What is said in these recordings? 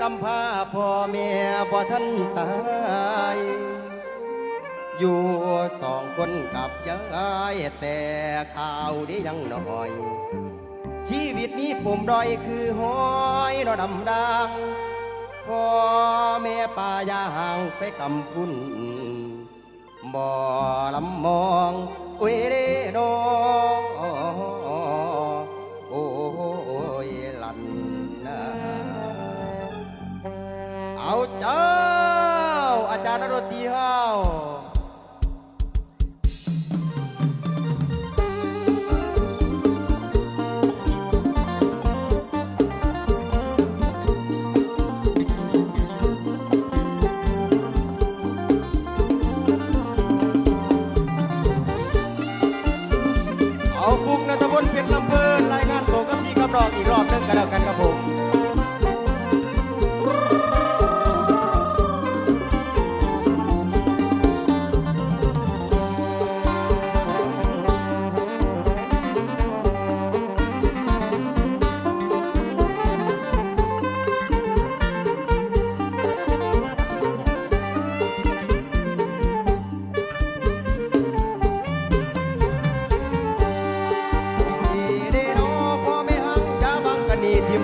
กำพาพ่อแม่บ่ทันตาย อยู่สองคนกับยายแต่ข่าวนี้ยังน้อย ชีวิตนี้ปุ่มดอยคือห้อยนอดำดังพ่อแม่ป่ายาห่างไปกำพุ่นบ่ลำมองเวเรโน เอาเจ้า อาจารย์นรตีเฮาเอาฟุกนัทพลเป็นลำเพลินรายงานตัวกับพี่กำนองอีกรอบนึงกันแล้วกันครับผม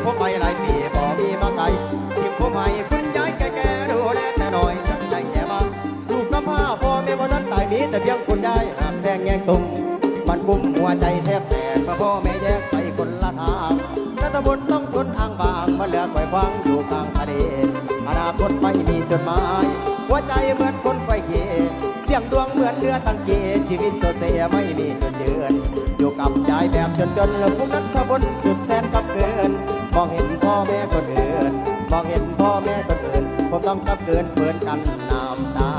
ผมไปหลายปีบ่มีมาไกลทีมผมให้คุณยายแก่ๆดูแลแต่น้อยจังใจแย่มาลูกกำพร้าพ่อแม่บ่ทันตายมีแต่เพียงคุณยายหากแดงแยงตุ่มมันกุมหัวใจแทบแตกเพราพ่อแม่แยกไปคนละทางรัฐบนต้องทนอ้างบางมาเลือกไว้ฟังอยู่กลางทะเลอนาคตไม่มีจดหมายหัวใจเหมือนคนไฟเกเสียงดวงเหมือนเรือตังเกชีวิตโซเซไม่มีจนยืนอยู่กับยายแบบจนจนแล้วพวกนั้นขบวนสุดแสนกับเกิน มองเห็นพ่อแม่คนอื่นมองเห็นพ่อแม่คนอื่น ผมต้องกับเกินเปิดกันน้ำตา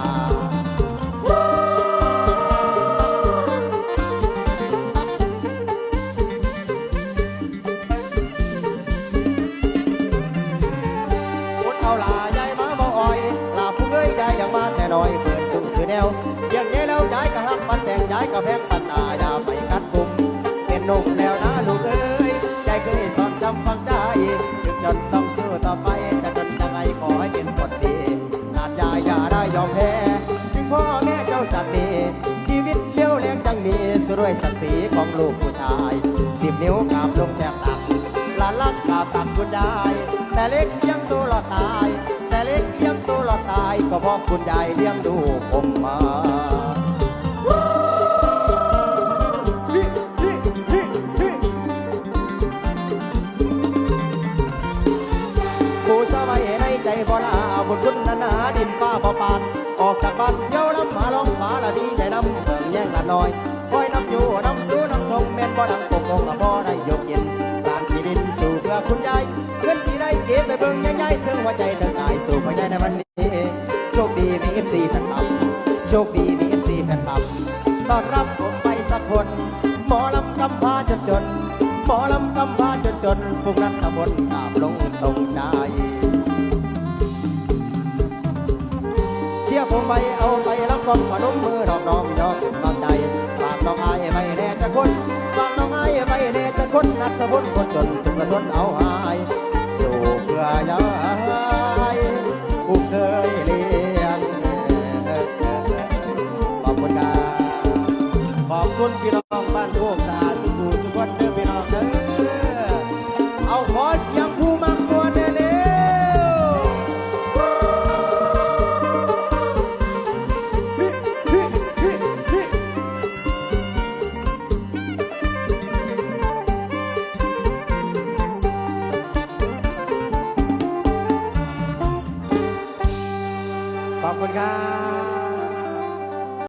พุดเอาลายายมาบ่ออยลาผู้เอ้ยยายยังมาแต่น้อยเปิดสู่สื่อแนวเพียงนี้แล้วยายก็ฮักปันแต่งยายก็แพงปันตาอย่าไปกัดกลุ่มเป็นหนุ่มแล้วนะลูกเอ้ยยายเคยสอนจำฟัง จนต้องสู้ต่อไปจะจนยังไงขอให้เป็นคนดีลานยายอย่าได้ยอมแพ้ถึงพ่อแม่เจ้าจัดมีชีวิตเลี้ยวแรงจังมีสรวยศักดิ์ศรีของลูกผู้ชายสิบนิ้วกราบลงแทบตักลานรักกาบตักคุณยายแต่เล็กยังตัวหลอดตาย แต่เล็กยังตัวหลอดตาย ก็เพราะคุณยายเลี้ยงดูผมมา บ่ลาบุญคุณนานาดินฟ้าบ่ปาน ออกจากบ้านเที่ยวลำหาลองหมาละดีใจน้ำเบิ่งแย่งละน้อยคอยน้ำอยู่น้ำสู้น้ำทรงแม่นบ่ดังปกปงละบ่ได้ยกเย็นสางชีวิตสู่เพื่อคุณยายเงินที่ได้เก็บไปเบิ่งใหญ่ๆถึงหัวใจถึงกายสู่พ่อใหญ่ในวันนี้โชคดีมีเอฟซีแฟนคลับโชคดีมีเอฟซีแฟนคลับต้อนรับผมไปสักคนหมอลำกำพาจนจนหมอลำกำพาจนจนพวกนัทพลกราบลงตรงใจ ผมไปเอาไปรับกองขนมมือดอกดองยอมบางใจฝากน้องอายไปแน่จะคนฝากน้องอายไปแน่จะคนนัทพนคนจนทุกระทนเอาหายสู่เพื่อยายผู้เคยเลี้ยงขอบคุณครับขอบคุณพี่น้อง คุณครับ